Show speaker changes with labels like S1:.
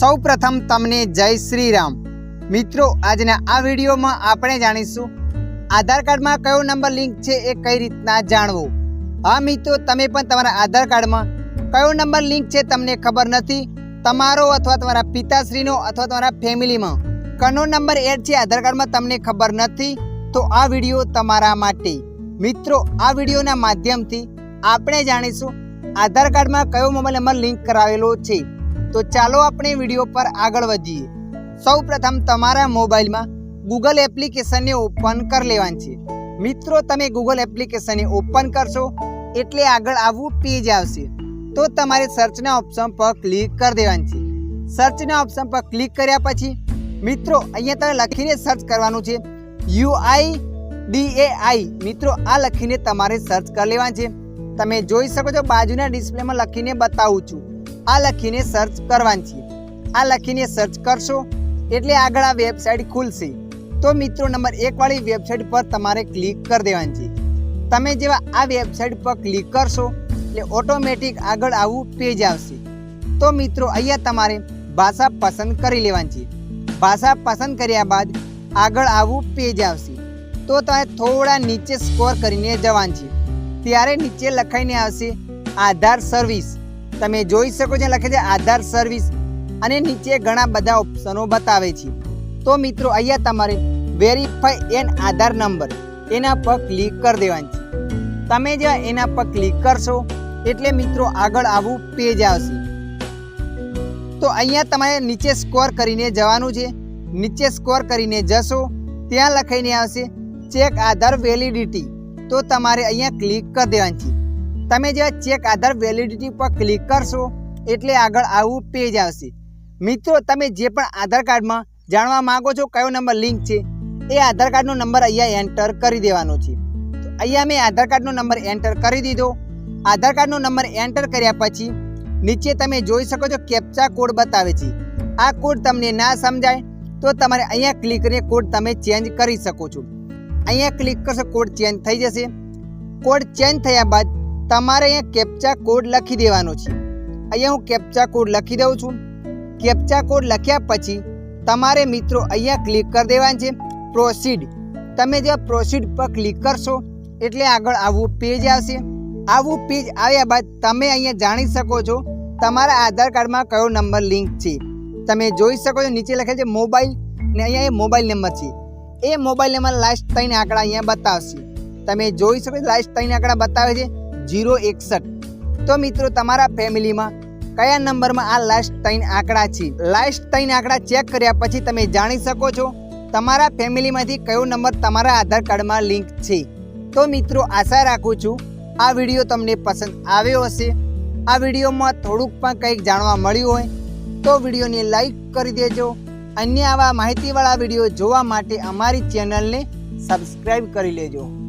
S1: સૌ પ્રથમ તમને જય શ્રી રામ મિત્રો, આજના આ વિડીયોમાં આપણે જાણીશું, આધાર કાર્ડમાં કયો નંબર લિંક છે એ કઈ રીતના જાણવો? હા, મિત્રો, તમે પણ તમારા આધાર કાર્ડમાં કયો નંબર લિંક છે તમને ખબર નથી? તમારો અથવા તમારા પિતાશ્રીનો અથવા તમારા ફેમિલીમાં કનો નંબર એડ છે આધાર કાર્ડમાં તમને ખબર નથી? તો આ વીડિયો તમારા માટે. મિત્રો, આ વિડીયોના માધ્યમથી આપણે જાણીશું, આધાર કાર્ડમાં કયો મોબાઈલ નંબર લિંક કરાવેલો છે? તો ચાલો આપણે વીડિયો પર આગળ વધીએ. સૌ પ્રથમ તમારા મોબાઈલમાં ગૂગલ એપ્લિકેશનને ઓપન કરી લેવાની છે. મિત્રો, તમે ગૂગલ એપ્લિકેશનને ઓપન કરશો, એટલે આગળ આવવું પેજ આવશે. તો તમારે સર્ચના ઓપ્શન પર ક્લિક કરી દેવાની છે. સર્ચના ઓપ્શન પર ક્લિક કર્યા પછી, મિત્રો, અહીંયા તમે લખીને સર્ચ કરવાનું છે. યુઆઈ આઈ મિત્રો, આ લખીને તમારે સર્ચ કરી લેવાનું છે. તમે જોઈ શકો છો, બાજુના ડિસ્પ્લેમાં લખીને બતાવું છું. આ લખીને સર્ચ કરવાની છે. આ લખીને સર્ચ કરશો એટલે આગળ આ વેબસાઇટ ખુલશે. તો મિત્રો, નંબર એકવાળી વેબસાઇટ પર તમારે ક્લિક કરી દેવાની છે. તમે જેવા આ વેબસાઇટ પર ક્લિક કરશો એટલે ઓટોમેટિક આગળ આવું પેજ આવશે. તો મિત્રો, અહીંયા તમારે ભાષા પસંદ કરી લેવાની છે. ભાષા પસંદ કર્યા બાદ આગળ આવું પેજ આવશે. તો તમે થોડા નીચે સ્કોર કરીને જવાનું છે. ત્યારે નીચે લખાઈને આવશે આધાર સર્વિસ તમે જોઈ શકો છો, લખે છે આધાર સર્વિસ. અને નીચે ઘણા બધા ઓપ્શનો બતાવે છે. તો મિત્રો, અહીંયા તમારે વેરીફાઈ એન આધાર નંબર એના પર ક્લિક કરી દેવાની છે. તમે જે એના પર ક્લિક કરશો, એટલે મિત્રો આગળ આવું પેજ આવશે. તો અહીંયા તમારે નીચે સ્કોર કરીને જવાનું છે. નીચે સ્કોર કરીને જશો, ત્યાં લખાઈને આવશે ચેક આધાર વેલિડિટી. તો તમારે અહીંયા ક્લિક કરી દેવાની છે. તમે જે ચેક આધાર વેલિડિટી પર ક્લિક કરશો, એટલે આગળ આવું પેજ આવશે. મિત્રો, તમે જે પણ આધાર કાર્ડમાં જાણવા માંગો છો, કયો નંબર લિંક છે, એ આધાર કાર્ડનો નંબર અહીંયા એન્ટર કરી દેવાનો છે. અહીંયા મેં આધાર કાર્ડનો નંબર એન્ટર કરી દીધો. આધાર કાર્ડનો નંબર એન્ટર કર્યા પછી, નીચે તમે જોઈ શકો છો કેપ્ચા કોડ બતાવે છે. આ કોડ તમને ના સમજાય, તો તમારે અહીંયા ક્લિક કરીને કોડ તમે ચેન્જ કરી શકો છો. અહીંયા ક્લિક કરશો કોડ ચેન્જ થઈ જશે. કોડ ચેન્જ થયા બાદ તમારે અહીંયા કેપ્ચા કોડ લખી દેવાનો છે. અહીંયા હું કેપ્ચા કોડ લખી દઉં છું. કેપ્ચા કોડ લખ્યા પછી તમારે મિત્રો અહીંયા ક્લિક કરી દેવાનું છે. પ્રોસીડ તમે જે પ્રોસીડ પર ક્લિક કરશો, એટલે આગળ આવું પેજ આવશે. આવું પેજ આવ્યા બાદ તમે અહીંયા જાણી શકો છો, તમારા આધાર કાર્ડમાં કયો નંબર લિંક છે. તમે જોઈ શકો છો, નીચે લખેલ છે મોબાઈલ ને અહીંયા એ મોબાઈલ નંબર છે. એ મોબાઈલ નંબર લાસ્ટ ત્રણ આંકડા અહીંયા બતાવશે. તમે જોઈ શકો લાસ્ટ ત્રણ આંકડા બતાવે છે. જીરો એકસઠ. તો મિત્રો, તમારા ફેમિલીમાં કયા નંબરમાં આ લાસ્ટ ત્રણ આંકડા છે? લાસ્ટ ત્રણ આંકડા ચેક કર્યા પછી તમે જાણી શકો છો તમારા ફેમિલીમાંથી કયો નંબર તમારા આધાર કાર્ડમાં લિંક છે. તો મિત્રો, આશા રાખું છું આ વીડિયો તમને પસંદ આવ્યો હશે. આ વિડીયોમાં થોડુંક પણ કંઈક જાણવા મળ્યું હોય તો વિડીયોને લાઈક કરી દેજો. અન્ય આવા માહિતીવાળા વીડિયો જોવા માટે અમારી ચેનલને સબસ્ક્રાઈબ કરી લેજો.